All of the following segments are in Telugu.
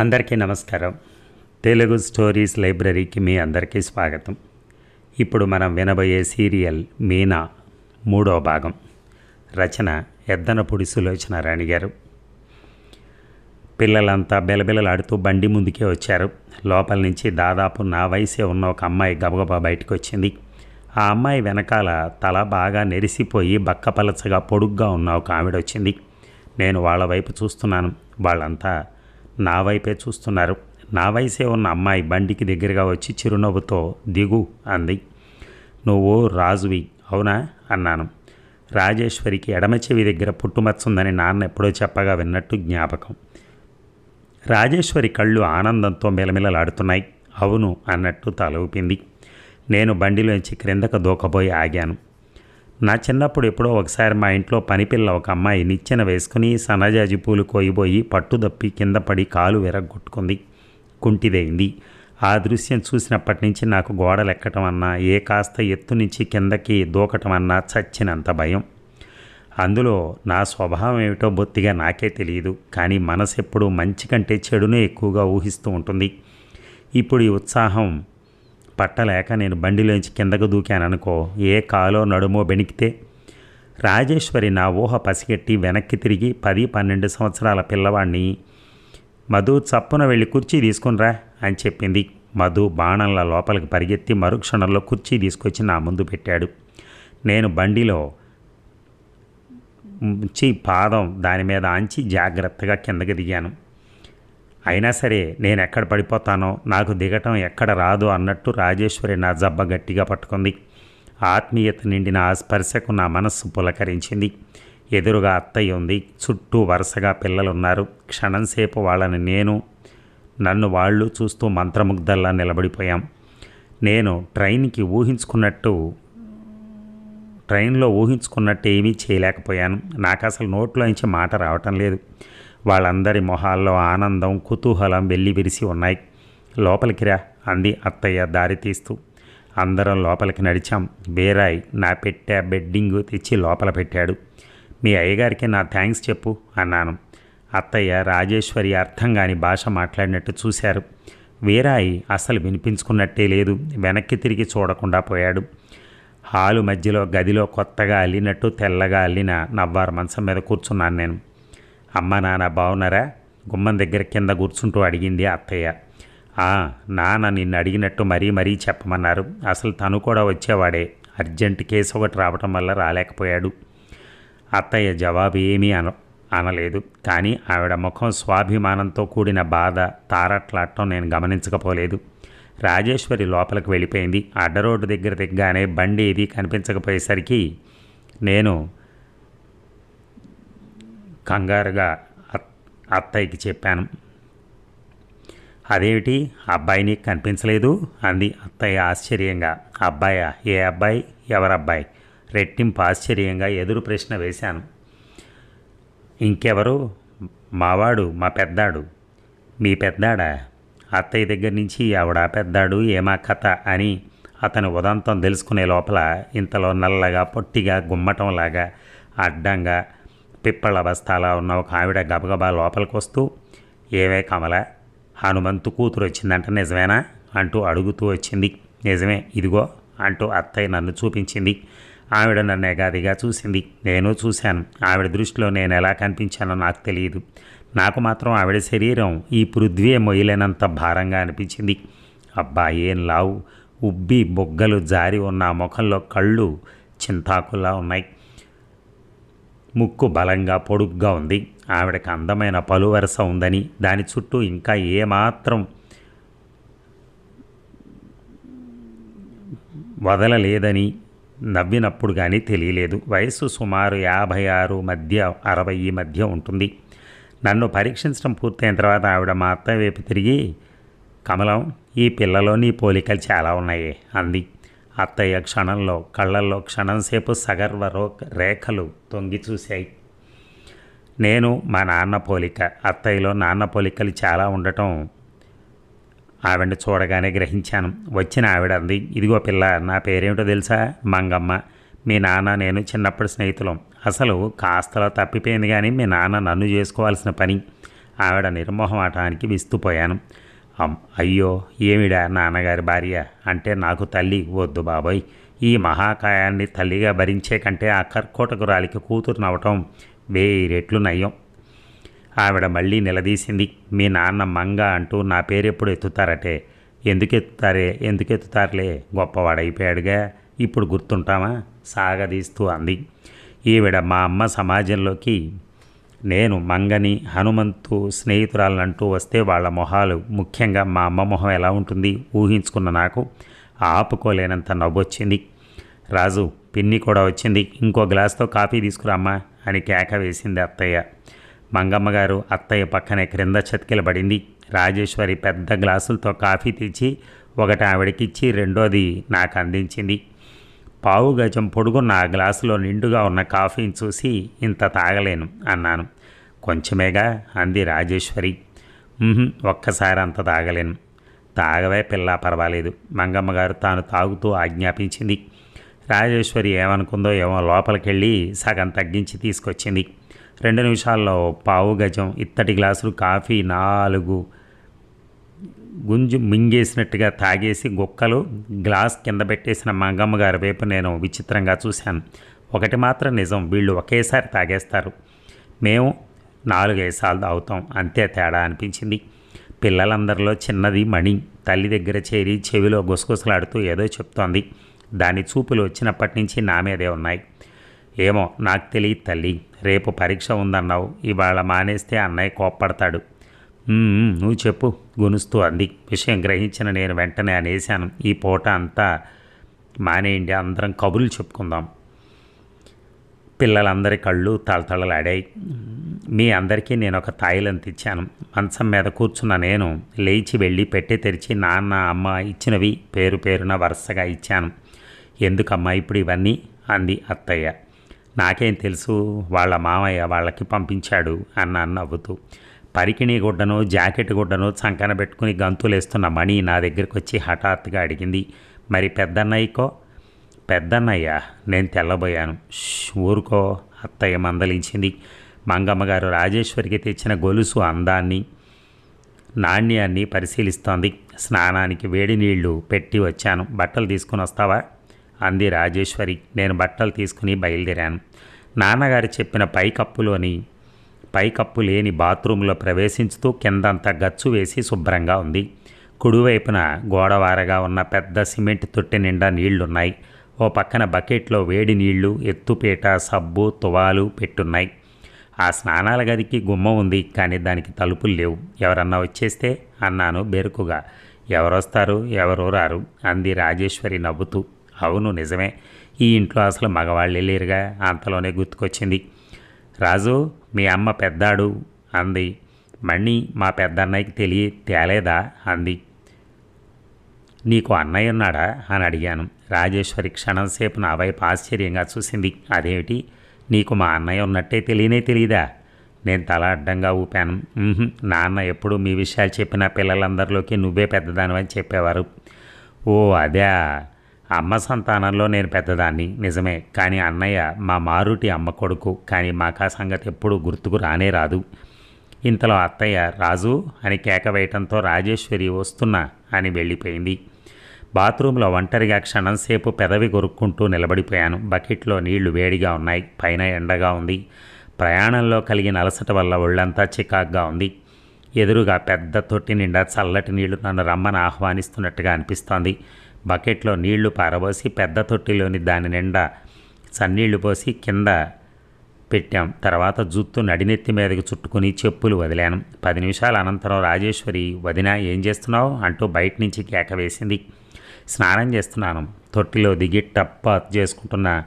అందరికీ నమస్కారం. తెలుగు స్టోరీస్ లైబ్రరీకి మీ అందరికీ స్వాగతం. ఇప్పుడు మనం వినబోయే సీరియల్ మీనా మూడో భాగం. రచన ఎద్దనపూడి సులోచన రాణి గారు. పిల్లలంతా బెలబెలలాడుతూ బండి ముందుకే వచ్చారు. లోపల నుంచి దాదాపు నా వయసే ఉన్న ఒక అమ్మాయి గబగబా బయటకు వచ్చింది ఆ అమ్మాయి వెనకాల తల బాగా నెరిసిపోయి బక్కపలచగా పొడుగ్గా ఉన్న ఒక ఆవిడ వచ్చింది నేను వాళ్ళ వైపు చూస్తున్నాను. వాళ్ళంతా నా వైపే చూస్తున్నారు. నా వయసే ఉన్న అమ్మాయి బండికి దగ్గరగా వచ్చి చిరునవ్వుతో దిగు అంది. నువ్వు రాజువి అవునా? అన్నాను. రాజేశ్వరికి ఎడమ చెవి దగ్గర పుట్టుమచ్చుందని నాన్న ఎప్పుడో చెప్పగా విన్నట్టు జ్ఞాపకం. రాజేశ్వరి కళ్ళు ఆనందంతో మిలమిలలాడుతున్నాయి. అవును అన్నట్టు తల ఊపింది నేను బండిలోంచి క్రిందకు దూకబోయి ఆగాను. నా చిన్నప్పుడు ఎప్పుడో ఒకసారి మా ఇంట్లో పనిపిల్ల ఒక అమ్మాయి నిచ్చెన వేసుకుని సన్నజాజి పూలు కోయిపోయి పట్టుదప్పి కింద పడి కాలు విరగ్గొట్టుకుంది. కుంటిదైంది. ఆ దృశ్యం చూసినప్పటి నుంచి నాకు గోడలెక్కటం అన్నా ఏ కాస్త ఎత్తు నుంచి కిందకి దూకటం అన్నా చచ్చినంత భయం. అందులో నా స్వభావం ఏమిటో బొత్తిగా నాకే తెలియదు కానీ మనసు ఎప్పుడూ మంచి కంటే చెడునే ఎక్కువగా ఊహిస్తూ ఉంటుంది. ఇప్పుడు ఈ ఉత్సాహం పట్టలేక నేను బండిలోంచి కిందకు దూకాననుకో ఏ కాలో నడుమో బెణికితే. రాజేశ్వరి నా ఊహ పసిగట్టి వెనక్కి తిరిగి పది పన్నెండు సంవత్సరాల పిల్లవాడిని మధు చప్పున వెళ్ళి కుర్చీ తీసుకునిరా అని చెప్పింది. మధు బాణంల లోపలికి పరిగెత్తి మరుక్షణంలో కుర్చీ తీసుకొచ్చి నా ముందు పెట్టాడు. నేను బండిలో ఉంచి పాదం దాని మీద ఆంచి జాగ్రత్తగా కిందకి దిగాను. అయినా సరే నేను ఎక్కడ పడిపోతానో నాకు దిగటం ఎక్కడ రాదు అన్నట్టు రాజేశ్వరి నా జబ్బ గట్టిగా పట్టుకుంది. ఆత్మీయత నిండిన ఆ స్పర్శకు నా మనస్సు పులకరించింది. ఎదురుగా అత్తయ్య ఉంది. చుట్టూ వరుసగా పిల్లలున్నారు. క్షణంసేపు వాళ్ళని నేను నన్ను వాళ్ళు చూస్తూ మంత్రముగ్ధల్లా నిలబడిపోయాం. నేను ట్రైన్కి ఊహించుకున్నట్టు ట్రైన్లో ఊహించుకున్నట్టు ఏమీ చేయలేకపోయాను. నాకు అసలు నోట్లోంచి మాట రావటం లేదు. వాళ్ళందరి మొహాల్లో ఆనందం కుతూహలం వెల్లివిరిసి ఉన్నాయి. లోపలికి రా అంది అత్తయ్య దారి తీస్తూ. అందరం లోపలికి నడిచాం. బేరాయ్ నా పెట్టే బెడ్డింగ్ తెచ్చి లోపల పెట్టాడు. మీ అయ్యగారికి నా థ్యాంక్స్ చెప్పు అన్నాను. అత్తయ్య రాజేశ్వరి అర్థం కాని భాష మాట్లాడినట్టు చూశారు. వీరాయి అసలు వినిపించుకున్నట్టే లేదు. వెనక్కి తిరిగి చూడకుండా పోయాడు. హాలు మధ్యలో గదిలో కొత్తగా అల్లినట్టు తెల్లగా అల్లిన నవ్వారు మంచం మీద కూర్చున్నాను నేను. అమ్మ నాన్న బాగున్నారా గుమ్మం దగ్గర కింద కూర్చుంటూ అడిగింది అత్తయ్య. నాన్న నిన్ను అడిగినట్టు మరీ మరీ చెప్పమన్నారు. అసలు తను కూడా వచ్చేవాడే. అర్జెంట్ కేసు ఒకటి రావటం వల్ల రాలేకపోయాడు. అత్తయ్య జవాబు ఏమీ అన అనలేదు. కానీ ఆవిడ ముఖం స్వాభిమానంతో కూడిన బాధ తారట్లాడటం నేను గమనించకపోలేదు. రాజేశ్వరి లోపలికి వెళ్ళిపోయింది. అడ్డ రోడ్డు దగ్గర దిగ్గానే బండి ఏది కనిపించకపోయేసరికి నేను కంగారుగా అత్తయ్యకి చెప్పాను. అదేమిటి? అబ్బాయి నీకు కనిపించలేదు? అంది అత్తయ్య ఆశ్చర్యంగా. అబ్బాయా? ఏ అబ్బాయి? ఎవరబ్బాయి? రెట్టింపు ఆశ్చర్యంగా ఎదురు ప్రశ్న వేశాను. ఇంకెవరు? మావాడు? మా పెద్దాడు? మీ పెద్దాడా? అత్తయ్య దగ్గర నుంచి ఆవిడ పెద్దాడు ఏమా కథ? అని అతను ఉదంతం తెలుసుకునే లోపల ఇంతలో నల్లగా పొట్టిగా గుమ్మటంలాగా అడ్డంగా పిప్పళ్ళ బస్తాలా ఉన్న ఒక ఆవిడ గబగబా లోపలికి వస్తూ ఏవే కమల హనుమంతు కూతురు వచ్చిందంట నిజమేనా? అంటూ అడుగుతూ వచ్చింది. నిజమే ఇదిగో అంటూ అత్తయ్య నన్ను చూపించింది. ఆవిడ నన్ను ఎగాదిగా చూసింది. నేను చూశాను. ఆవిడ దృష్టిలో నేను ఎలా కనిపించానో నాకు తెలియదు. నాకు మాత్రం ఆవిడ శరీరం ఈ పృథ్వీ మొయ్యలేనంత భారంగా అనిపించింది. అబ్బా ఏం లావు. ఉబ్బి బొగ్గలు జారి ఉన్న ముఖంలో కళ్ళు చింతాకుల్లా ఉన్నాయి. ముక్కు బలంగా పొడుగ్గా ఉంది. ఆవిడకి అందమైన పలువరస ఉందని దాని చుట్టూ ఇంకా ఏమాత్రం వదలలేదని నవ్వినప్పుడు కానీ తెలియలేదు. వయస్సు సుమారు యాభై ఆరు మధ్య అరవై మధ్య ఉంటుంది. నన్ను పరీక్షించడం పూర్తయిన తర్వాత ఆవిడ మా అత్త వైపు తిరిగి కమలం ఈ పిల్లలో నీ పోలికలు చాలా ఉన్నాయి అంది. అత్తయ్య క్షణంలో కళ్ళల్లో క్షణంసేపు సగర్వ రేఖలు తొంగి చూశాయి. నేను మా నాన్న పోలిక అత్తయ్యలో నాన్న పోలికలు చాలా ఉండటం ఆవిడ చూడగానే గ్రహించాను. వచ్చిన ఆవిడ అంది ఇదిగో పిల్ల నా పేరేమిటో తెలుసా? మంగమ్మ మీ నాన్న నేను చిన్నప్పటి స్నేహితులం. అసలు కాస్తలో తప్పిపోయింది కానీ మీ నాన్న నన్ను చేసుకోవాల్సిన పని. ఆవిడ నిర్మోహమాటానికి విస్తుపోయాను. అయ్యో ఏమిడా నాన్నగారి భార్య? అంటే నాకు తల్లి వద్దు బాబోయ్. ఈ మహాకాయాన్ని తల్లిగా భరించే కంటే ఆ కర్కోటకురాలికి కూతురు నవ్వటం వేయి రెట్లు నయం ఆవిడ మళ్ళీ నిలదీసింది మీ నాన్న మంగ అంటూ నా పేరెప్పుడు ఎత్తుతారటే. ఎందుకు ఎత్తుతారే ఎందుకు ఎత్తుతారులే గొప్పవాడైపోయాడుగా. ఇప్పుడు గుర్తుంటామా సాగదీస్తూ అంది. ఈవిడ మా అమ్మ సమాజంలోకి నేను మంగని హనుమంతు స్నేహితురాలంటూ వస్తే వాళ్ళ మొహాలు ముఖ్యంగా మా అమ్మ మొహం ఎలా ఉంటుంది ఊహించుకున్న నాకు ఆపుకోలేనంత నవ్వొచ్చింది. రాజు పిన్ని కూడా వచ్చింది. ఇంకో గ్లాస్తో కాఫీ తీసుకురామ్మా అని కేక వేసింది అత్తయ్య. మంగమ్మ గారు అత్తయ్య పక్కనే క్రింద చతికిలబడింది రాజేశ్వరి పెద్ద గ్లాసులతో కాఫీ తెచ్చి ఒకటి ఆవిడకిచ్చి రెండోది నాకు అందించింది. పావు గజం పొడుగున్న ఆ గ్లాసులో నిండుగా ఉన్న కాఫీని చూసి ఇంత తాగలేను అన్నాను. కొంచెమేగా అంది రాజేశ్వరి. ఒక్కసారి అంత తాగలేను. తాగవే పిల్ల పర్వాలేదు. మంగమ్మ గారు తాను తాగుతూ ఆజ్ఞాపించింది. రాజేశ్వరి ఏమనుకుందో ఏమో లోపలికెళ్ళి సగం తగ్గించి తీసుకొచ్చింది. రెండు నిమిషాల్లో పావు గజం ఇత్తటి గ్లాసులు కాఫీ నాలుగు గుంజు మింగేసినట్టుగా తాగేసి గుక్కలు గ్లాస్ కింద పెట్టేసిన మంగమ్మ గారి వైపు నేను విచిత్రంగా చూశాను. ఒకటి మాత్రం నిజం వీళ్ళు ఒకేసారి తాగేస్తారు. మేము నాలుగైదు సార్లు తాగుతాం అంతే తేడా అనిపించింది. పిల్లలందరిలో చిన్నది మణి తల్లి దగ్గర చేరి చెవిలో గుసగుసలాడుతూ ఏదో చెప్తోంది. దాని చూపులు వచ్చినప్పటి నుంచి నా మీదే ఉన్నాయి. ఏమో నాకు తెలియదు తల్లి రేపు పరీక్ష ఉందన్నావు ఇవాళ మానేస్తే అన్నయ్య కోప్పడతాడు. నువ్వు చెప్పు. గునుస్తూ అంది. విషయం గ్రహించిన నేను వెంటనే అనేశాను. ఈ పూట అంతా మానేయండి. అందరం కబుర్లు చెప్పుకుందాం. పిల్లలందరి కళ్ళు తలతళలాడాయి మీ అందరికీ నేను ఒక తాయిలంత ఇచ్చాను మంచం మీద కూర్చున్న నేను లేచి వెళ్ళి పెట్టి తెరిచి నాన్న అమ్మ ఇచ్చినవి పేరు పేరున వరుసగా ఇచ్చాను. ఎందుకమ్మా ఇప్పుడు ఇవన్నీ? అంది అత్తయ్య. నాకేం తెలుసు? వాళ్ళ మామయ్య వాళ్ళకి పంపించాడు అన్నాను నవ్వుతూ. పరికిణీ గుడ్డను జాకెట్ గుడ్డను చంకన పెట్టుకుని గంతులేస్తున్న మణి నా దగ్గరికి వచ్చి హఠాత్తుగా అడిగింది మరి పెద్దన్నయ్యకో? పెద్దన్నయ్య నేను తెల్లబోయాను. ఊరుకో అత్తయ్య మందలించింది. మంగమ్మ గారు రాజేశ్వరికి తెచ్చిన గొలుసు అందాన్ని నాణ్యాన్ని పరిశీలిస్తోంది. స్నానానికి వేడి నీళ్ళు పెట్టి వచ్చాను. బట్టలు తీసుకుని వస్తావా? అంది రాజేశ్వరి. నేను బట్టలు తీసుకుని బయలుదేరాను. నాన్నగారు చెప్పిన పైకప్పులోని పైకప్పు లేని బాత్రూంలో ప్రవేశించుతూ కిందంతా గచ్చు వేసి శుభ్రంగా ఉంది. కుడివైపున గోడవారగా ఉన్న పెద్ద సిమెంట్ తొట్టె నిండా నీళ్ళున్నాయి. ఓ పక్కన బకెట్లో వేడి నీళ్ళు ఎత్తుపీట సబ్బు తువాలు పెట్టున్నాయి. ఆ స్నానాల గదికి గుమ్మం ఉంది కానీ దానికి తలుపులు లేవు. ఎవరన్నా వచ్చేస్తే అన్నాను బెరుకుగా. ఎవరొస్తారు? ఎవరు రారు? అంది రాజేశ్వరి నవ్వుతూ. అవును నిజమే. ఈ ఇంట్లో అసలు మగవాళ్ళే లేరుగా. అంతలోనే గుర్తుకొచ్చింది. రాజు మీ అమ్మ పెద్దాడు అంది. మణి మా పెద్దన్నయ్యకి తెలియ తేలేదా? అంది. నీకు అన్నయ్య ఉన్నాడా? అని అడిగాను. రాజేశ్వరి క్షణంసేపు నా వైపు ఆశ్చర్యంగా చూసింది. అదేమిటి? నీకు మా అన్నయ్య ఉన్నట్టే తెలియనే తెలియదా? నేను తల అడ్డంగా ఊపాను. నాన్న ఎప్పుడు మీ విషయాలు చెప్పిన పిల్లలందరిలోకి నువ్వే పెద్దదానివని చెప్పేవారు. ఓ అదే. అమ్మ సంతానంలో నేను పెద్దదాన్ని నిజమే. కానీ అన్నయ్య మా మారుటి అమ్మ కొడుకు. కానీ మాకా సంగతి ఎప్పుడూ గుర్తుకు రానే రాదు. ఇంతలో అత్తయ్య రాజు అని కేక వేయటంతో రాజేశ్వరి వస్తున్నా అని వెళ్ళిపోయింది. బాత్రూంలో ఒంటరిగా క్షణంసేపు పెదవి కొరుక్కుంటూ నిలబడిపోయాను. బకెట్లో నీళ్ళు వేడిగా ఉన్నాయి. పైన ఎండగా ఉంది. ప్రయాణంలో కలిగిన అలసట వల్ల ఒళ్ళంతా చికాగ్గా ఉంది. ఎదురుగా పెద్ద తొట్టి నిండా చల్లటి నీళ్ళు నన్ను రమ్మని ఆహ్వానిస్తున్నట్టుగా అనిపిస్తోంది. బకెట్లో నీళ్ళు పారబోసి పెద్ద తొట్టిలోని దాని నిండా సన్నీళ్ళు పోసి కింద పెట్టాం. తర్వాత జుత్తు నడినెత్తి మీదకి చుట్టుకుని చెప్పులు వదిలాను. పది నిమిషాల అనంతరం రాజేశ్వరి వదిన ఏం చేస్తున్నావు? అంటూ బయట నుంచి కేక వేసింది. స్నానం చేస్తున్నాను. తొట్టిలో దిగి టప్ప చేసుకుంటున్న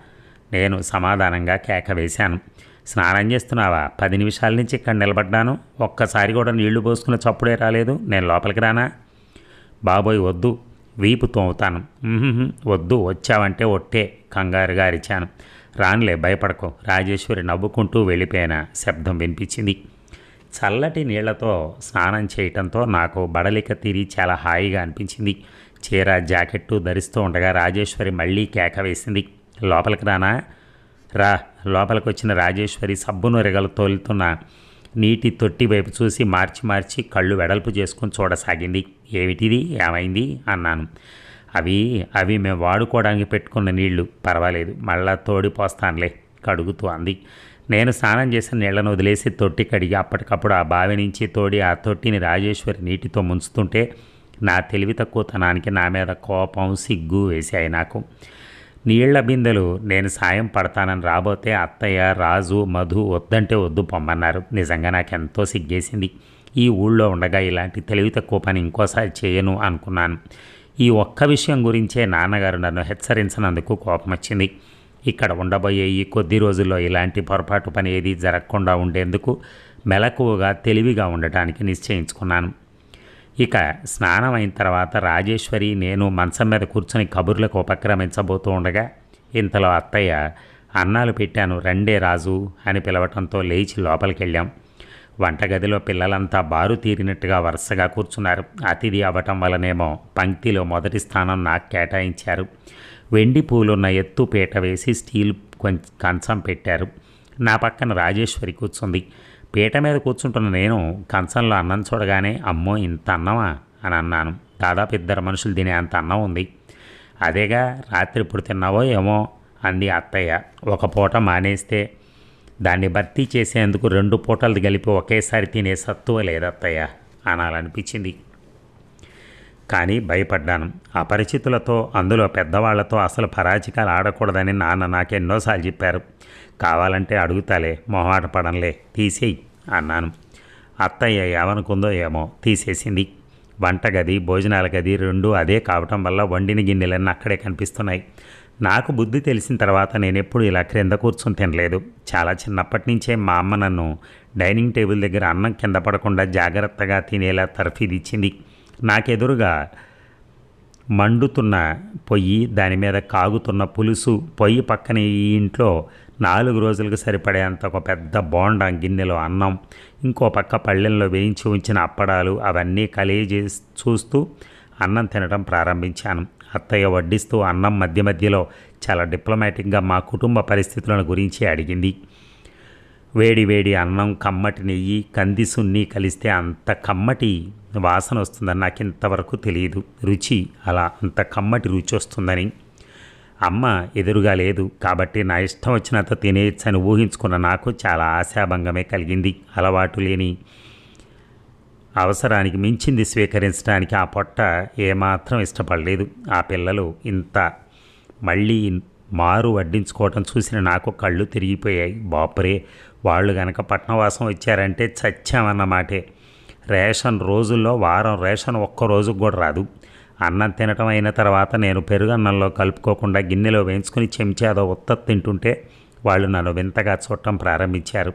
నేను సమాధానంగా కేక వేశాను. స్నానం చేస్తున్నావా? పది నిమిషాల నుంచి ఇక్కడ నిలబడ్డాను. ఒక్కసారి కూడా నీళ్ళు పోసుకున్న చప్పుడే రాలేదు. నేను లోపలికి రానా? బాబోయ్ వద్దు. వీపు తోముతాను వద్దు వచ్చావంటే ఒట్టే కంగారుగా అరిచాను. రానులే భయపడకు. రాజేశ్వరి నవ్వుకుంటూ వెళ్ళిపోయిన శబ్దం వినిపించింది. చల్లటి నీళ్ళతో స్నానం చేయటంతో నాకు బడలిక తీరి చాలా హాయిగా అనిపించింది. చీర జాకెట్టు ధరిస్తూ ఉండగా రాజేశ్వరి మళ్ళీ కేక వేసింది. లోపలికి రానా? రా లోపలికి వచ్చిన రాజేశ్వరి సబ్బును రెగలు తోలుతున్న నీటి తొట్టి వైపు చూసి మార్చి మార్చి కళ్ళు వెడల్పు చేసుకుని చూడసాగింది. ఏమిటిది? ఏమైంది? అన్నాను. అవి అవి మేము వాడుకోవడానికి పెట్టుకున్న నీళ్ళు. పర్వాలేదు మళ్ళా తోడిపోస్తానులే కడుగుతూ అంది. నేను స్నానం చేసిన నీళ్ళను వదిలేసి తొట్టి కడిగి అప్పటికప్పుడు ఆ బావి నుంచి తోడి ఆ తొట్టిని రాజేశ్వరి నీటితో ముంచుతుంటే నా తెలివి తక్కువతనానికి నా మీద కోపం సిగ్గు వేశాయి నాకు. నీళ్ళ బిందెలు నేను సాయం పడతానని రాబోతే అత్తయ్య రాజు మధు వద్దంటే వద్దు పొమ్మన్నారు. నిజంగా నాకు ఎంతో సిగ్గేసింది. ఈ ఊళ్ళో ఉండగా ఇలాంటి తెలివి తక్కువ పని ఇంకోసారి చేయను అనుకున్నాను. ఈ ఒక్క విషయం గురించే నాన్నగారు నన్ను హెచ్చరించినందుకు కోపం వచ్చింది ఇక్కడ ఉండబోయే ఈ కొద్ది రోజుల్లో ఇలాంటి పొరపాటు పని ఏది జరగకుండా ఉండేందుకు మెలకువగా తెలివిగా ఉండటానికి నిశ్చయించుకున్నాను. ఇక స్నానం అయిన తర్వాత రాజేశ్వరి నేను మంచం మీద కూర్చొని కబుర్లకు ఉపక్రమించబోతూ ఉండగా ఇంతలో అత్తయ్య అన్నాలు పెట్టాను రండే రాజు అని పిలవటంతో లేచి లోపలికి వెళ్ళాం వంటగదిలో పిల్లలంతా బారు తీరినట్టుగా వరుసగా కూర్చున్నారు. అతిథి అవ్వటం వలనేమో పంక్తిలో మొదటి స్థానం నాకు కేటాయించారు. వెండి పూలున్న ఎత్తు పీట వేసి స్టీల్ కొంచెం కంచం పెట్టారు. నా పక్కన రాజేశ్వరి కూర్చుంది. పీట మీద కూర్చుంటున్న నేను కంచంలో అన్నం చూడగానే అమ్మో ఇంత అన్నమా? అని అన్నాను. దాదాపు ఇద్దరు మనుషులు తినే అంత అన్నం ఉంది. అదేగా రాత్రి ఇప్పుడు తిన్నావో ఏమో అంది అత్తయ్య. ఒక పూట మానేస్తే దాన్ని భర్తీ చేసేందుకు రెండు పూటలు కలిపి ఒకేసారి తినే సత్తువ లేదత్తయ్య అనాలనిపించింది. కానీ భయపడ్డాను. అపరిచితులతో అందులో పెద్దవాళ్ళతో అసలు పరాచికాలు ఆడకూడదని నాన్న నాకెన్నోసార్లు చెప్పారు. కావాలంటే అడుగుతాలే మొహమాట పడంలే తీసేయి అన్నాను. అత్తయ్య ఏమనుకుందో ఏమో తీసేసింది. వంటగది భోజనాల గది రెండు అదే కావటం వల్ల వండిన గిన్నెలన్నీ అక్కడే కనిపిస్తున్నాయి. నాకు బుద్ధి తెలిసిన తర్వాత నేను ఎప్పుడు ఇలా క్రింద కూర్చొని తినలేదు. చాలా చిన్నప్పటి నుంచే మా అమ్మ నన్ను డైనింగ్ టేబుల్ దగ్గర అన్నం కింద పడకుండా జాగ్రత్తగా తినేలా తర్ఫీదిచ్చింది నాకెదురుగా మండుతున్న పొయ్యి దాని మీద కాగుతున్న పులుసు పొయ్యి పక్కన ఈ ఇంట్లో నాలుగు రోజులకు సరిపడేంత ఒక పెద్ద బోండా గిన్నెలో అన్నం ఇంకో పక్క పళ్ళెంలో వేయించి ఉంచిన అప్పడాలు అవన్నీ కలిగి చూస్తూ అన్నం తినడం ప్రారంభించాను. అత్తయ్య వడ్డిస్తూ అన్నం మధ్య మధ్యలో చాలా డిప్లొమాటిక్గా మా కుటుంబ పరిస్థితులను గురించి అడిగింది. వేడి వేడి అన్నం కమ్మటి నెయ్యి కంది సున్ని కలిస్తే అంత కమ్మటి వాసన వస్తుందని నాకు ఇంతవరకు తెలియదు. రుచి అలా అంత కమ్మటి రుచి వస్తుందని అమ్మ ఎదురుగా లేదు కాబట్టి నా ఇష్టం వచ్చినంత తినేయచ్చని ఊహించుకున్న నాకు చాలా ఆశాభంగమే కలిగింది. అలవాటు లేని అవసరానికి మించింది స్వీకరించడానికి ఆ పొట్ట ఏమాత్రం ఇష్టపడలేదు. ఆ పిల్లలు ఇంత మళ్ళీ మారు వడ్డించుకోవటం చూసిన నాకు కళ్ళు తిరిగిపోయాయి. బాపురే వాళ్ళు గనక పట్నవాసం వచ్చారంటే చచ్చామన్నమాటే రేషన్ రోజుల్లో వారం రేషన్ ఒక్క రోజుకు కూడా రాదు. అన్నం తినటం అయిన తర్వాత నేను పెరుగన్నంలో కలుపుకోకుండా గిన్నెలో వేయించుకుని చెంచాదో ఉత్త తింటుంటే వాళ్ళు నన్ను వింతగా చూడటం ప్రారంభించారు.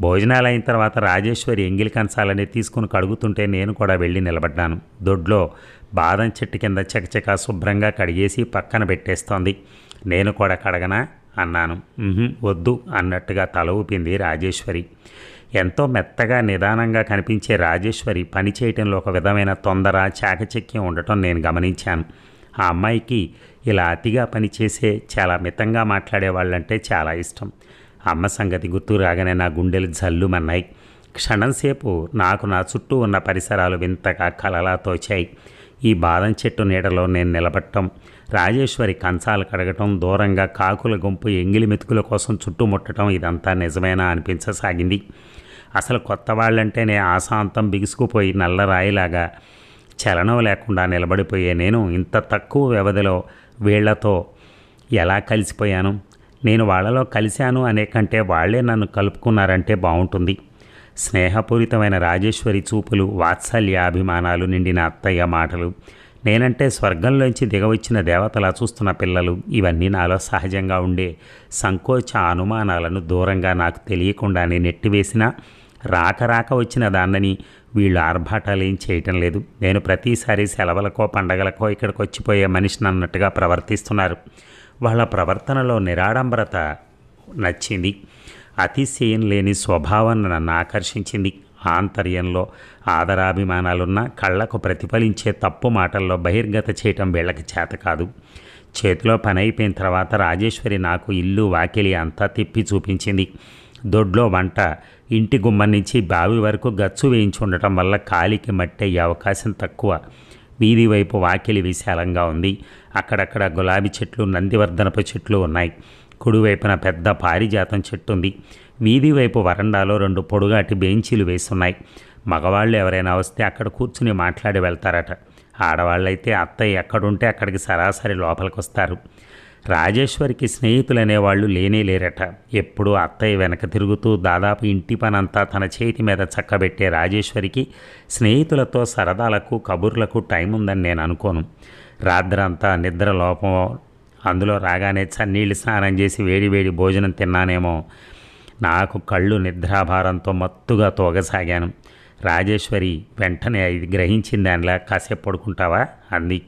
భోజనాలు అయిన తర్వాత రాజేశ్వరి ఎంగిలి కంచాలని తీసుకుని కడుగుతుంటే నేను కూడా వెళ్ళి నిలబడ్డాను. దొడ్లో బాదం చెట్టు కింద చకచక శుభ్రంగా కడిగేసి పక్కన పెట్టేస్తోంది. నేను కూడా కడగనా? అన్నాను. వద్దు అన్నట్టుగా తల ఊపింది రాజేశ్వరి. ఎంతో మెత్తగా నిదానంగా కనిపించే రాజేశ్వరి పని చేయటంలో ఒక విధమైన తొందర చాకచక్యం ఉండటం నేను గమనించాను. ఆ అమ్మాయికి ఇలా అతిగా పనిచేసే చాలా మితంగా మాట్లాడే వాళ్ళంటే చాలా ఇష్టం. అమ్మ సంగతి గుర్తు రాగానే నా గుండెలు జల్లుమన్నాయి. క్షణంసేపు నాకు నా చుట్టూ ఉన్న పరిసరాలు వింతగా కలలా తోచాయి. ఈ బాదం చెట్టు నీడలో నేను నిలబట్టం రాజేశ్వరి కంచాలు కడగటం దూరంగా కాకుల గుంపు ఎంగిలి మెతుకుల కోసం చుట్టుముట్టడం ఇదంతా నిజమేనా అనిపించసాగింది. అసలు కొత్త వాళ్ళంటేనే ఆశాంతం బిగుసుకుపోయి నల్లరాయిలాగా చలనం లేకుండా నిలబడిపోయే నేను ఇంత తక్కువ వ్యవధిలో వీళ్ళతో ఎలా కలిసిపోయాను? నేను వాళ్ళలో కలిశాను అనే కంటే వాళ్ళే నన్ను కలుపుకున్నారంటే బాగుంటుంది స్నేహపూరితమైన రాజేశ్వరి చూపులు వాత్సల్య అభిమానాలు నిండిన అత్తయ్య మాటలు. నేనంటే స్వర్గంలోంచి దిగవచ్చిన దేవతలా చూస్తున్న పిల్లలు ఇవన్నీ నాలో సహజంగా ఉండే సంకోచ అనుమానాలను దూరంగా నాకు తెలియకుండానే నెట్టివేసిన రాక రాక వచ్చిన దాన్నని వీళ్ళు ఆర్భాటాలు ఏం చేయటం లేదు. నేను ప్రతిసారి సెలవులకో పండగలకో ఇక్కడికి వచ్చిపోయే మనిషిని అన్నట్టుగా ప్రవర్తిస్తున్నారు. వాళ్ళ ప్రవర్తనలో నిరాడంబరత నచ్చింది. అతిశయం లేని స్వభావం నన్ను ఆకర్షించింది. ఆంతర్యంలో ఆదరాభిమానాలున్న కళ్ళకు ప్రతిఫలించే తప్పు మాటల్లో బహిర్గత చేయటం వీళ్ళకి చేత కాదు. చేతిలో పని అయిపోయిన తర్వాత రాజేశ్వరి నాకు ఇల్లు వాకిలి అంతా తిప్పి చూపించింది. దొడ్లో వంట ఇంటి గుమ్మం నుంచి బావి వరకు గచ్చు వేయించి ఉండటం వల్ల కాలికి మట్టయ్యే అవకాశం తక్కువ. వీధి వైపు వాకిలి విశాలంగా ఉంది. అక్కడక్కడ గులాబీ చెట్లు నందివర్ధనపు చెట్లు ఉన్నాయి. కుడివైపున పెద్ద పారిజాతం చెట్టు ఉంది వీధి వైపు వరండాలో రెండు పొడుగాటి బెంచీలు వేసున్నాయి. మగవాళ్ళు ఎవరైనా వస్తే అక్కడ కూర్చుని మాట్లాడి వెళ్తారట. ఆడవాళ్ళైతే అత్తయ్య ఎక్కడుంటే అక్కడికి సరాసరి లోపలికి వస్తారు రాజేశ్వరికి స్నేహితులు అనేవాళ్ళు లేనే లేరట. ఎప్పుడూ అత్తయ్య వెనక తిరుగుతూ దాదాపు ఇంటి పనంతా తన చేతి మీద చక్కబెట్టే రాజేశ్వరికి స్నేహితులతో సరదాలకు కబుర్లకు టైం ఉందని నేను అనుకోను. రాత్రంతా నిద్ర లోపం అందులో రాగానే చన్నీళ్ళు స్నానం చేసి వేడి వేడి భోజనం తిన్నానేమో. నాకు కళ్ళు నిద్రాభారంతో మత్తుగా తోగసాగాను. రాజేశ్వరి వెంటనే ఇది గ్రహించిన దానిలా కాసేపు పడుకుంటావా? అంది.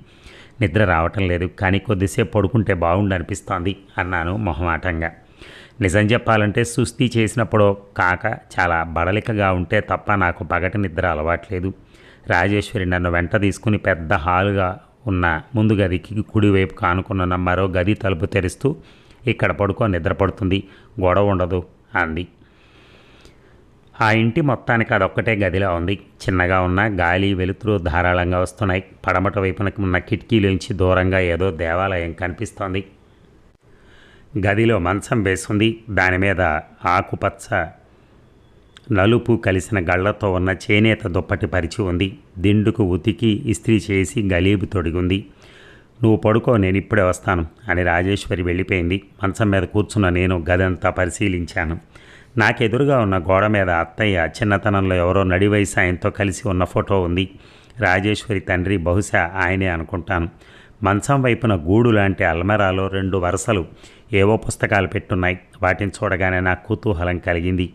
నిద్ర రావటం లేదు కానీ కొద్దిసేపు పడుకుంటే బాగుండు అనిపిస్తోంది అన్నాను మొహమాటంగా. నిజం చెప్పాలంటే సుస్థి చేసినప్పుడు కాక చాలా బడలికగా ఉంటే తప్ప నాకు పగటి నిద్ర అలవాట్లేదు. రాజేశ్వరి నన్ను వెంట తీసుకుని పెద్ద హాలుగా ఉన్న. ముందు గదికి కుడివైపు కానుకున్న మరో గది తలుపు తెరుస్తూ ఇక్కడ పడుకో నిద్రపడుతుంది. గొడవ ఉండదు అంది. ఆ ఇంటి మొత్తానికి అదొక్కటే గదిలా ఉంది. చిన్నగా ఉన్న గాలి వెలుతురు ధారాళంగా వస్తున్నాయి. పడమట వైపున ఉన్న కిటికీలోంచి దూరంగా ఏదో దేవాలయం కనిపిస్తోంది. గదిలో మంచం వేసుంది. దాని మీద ఆకుపచ్చ నలుపు కలిసిన గళ్ళతో ఉన్న చేనేత దుప్పటి పరిచి ఉంది. దిండుకు ఉతికి ఇస్త్రీ చేసి గలీబు తొడిగింది. నువ్వు పడుకో నేను ఇప్పుడే వస్తాను అని రాజేశ్వరి వెళ్ళిపోయింది. మంచం మీద కూర్చున్న నేను గదంతా పరిశీలించాను. నాకెదురుగా ఉన్న గోడ మీద అత్తయ్య చిన్నతనంలో ఎవరో నడివయసు ఆయనతో కలిసి ఉన్న ఫోటో ఉంది. రాజేశ్వరి తండ్రి బహుశా ఆయనే అనుకుంటాను. మంచం వైపున గూడు లాంటి అల్మెరాలో రెండు వరుసలు ఏవో పుస్తకాలు పెట్టున్నాయి. వాటిని చూడగానే నాకు కుతూహలం కలిగింది.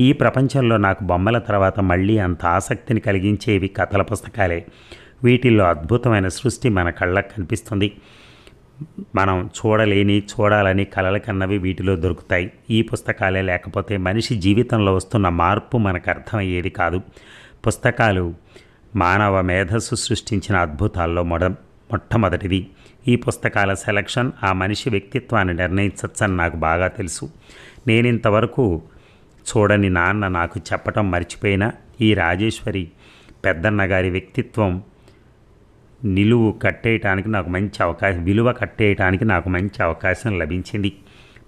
ఈ ప్రపంచంలో నాకు బొమ్మల తర్వాత మళ్ళీ అంత ఆసక్తిని కలిగించేవి కథల పుస్తకాలే. వీటిల్లో అద్భుతమైన సృష్టి మన కళ్ళకు కనిపిస్తుంది. మనం చూడలేని చూడాలని కలల కన్నవి వీటిలో దొరుకుతాయి. ఈ పుస్తకాలే లేకపోతే మనిషి జీవితంలో వస్తున్న మార్పు మనకు అర్థమయ్యేది కాదు. పుస్తకాలు మానవ మేధస్సు సృష్టించిన అద్భుతాల్లో మొడ మొట్టమొదటిది ఈ పుస్తకాల సెలక్షన్ ఆ మనిషి వ్యక్తిత్వాన్ని నిర్ణయించచ్చని నాకు బాగా తెలుసు. నేనింతవరకు చూడని నాన్న నాకు చెప్పటం మర్చిపోయినా ఈ రాజేశ్వరి పెద్దన్న గారి వ్యక్తిత్వం నిలువు కట్టేయటానికి నాకు మంచి అవకాశం విలువ కట్టేయటానికి నాకు మంచి అవకాశం లభించింది.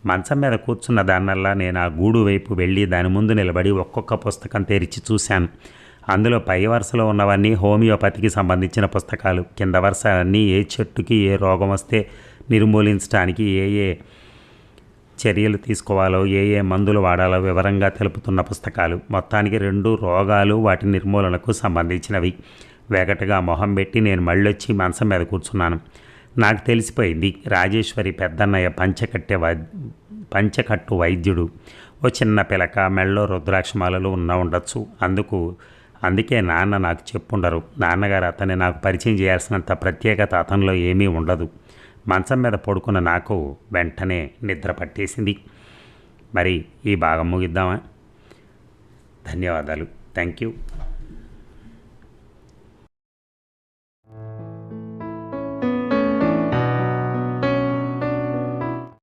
మంచం మీద కూర్చున్న దానివల్ల నేను ఆ గూడు వైపు వెళ్ళి దాని ముందు నిలబడి ఒక్కొక్క పుస్తకం తెరిచి చూశాను. అందులో పై వరుసలో ఉన్నవన్నీ హోమియోపతికి సంబంధించిన పుస్తకాలు. కింద వరుస అన్నీ ఏ చెట్టుకి ఏ రోగం వస్తే నిర్మూలించడానికి ఏ ఏ చర్యలు తీసుకోవాలో ఏ ఏ మందులు వాడాలో వివరంగా తెలుపుతున్న పుస్తకాలు. మొత్తానికి రెండు రోగాలు వాటి నిర్మూలనకు సంబంధించినవి. వెగటగా మొహం పెట్టి నేను మళ్ళొచ్చి మంచం మీద కూర్చున్నాను. నాకు తెలిసిపోయింది రాజేశ్వరి పెద్దన్నయ్య పంచకట్టె వై పంచకట్టు వైద్యుడు. ఓ చిన్న పిలక మెళ్ళో రుద్రాక్షమాలలు ఉన్న ఉండొచ్చు. అందుకు అందుకే నాన్న నాకు చెప్పుండరు. నాన్నగారు అతన్ని నాకు పరిచయం చేయాల్సినంత ప్రత్యేకత అతనిలో ఏమీ ఉండదు. మంచం మీద పడుకున్న నాకు వెంటనే నిద్ర పట్టేసింది. మరి ఈ భాగం ముగిద్దామా? ధన్యవాదాలు. Thank you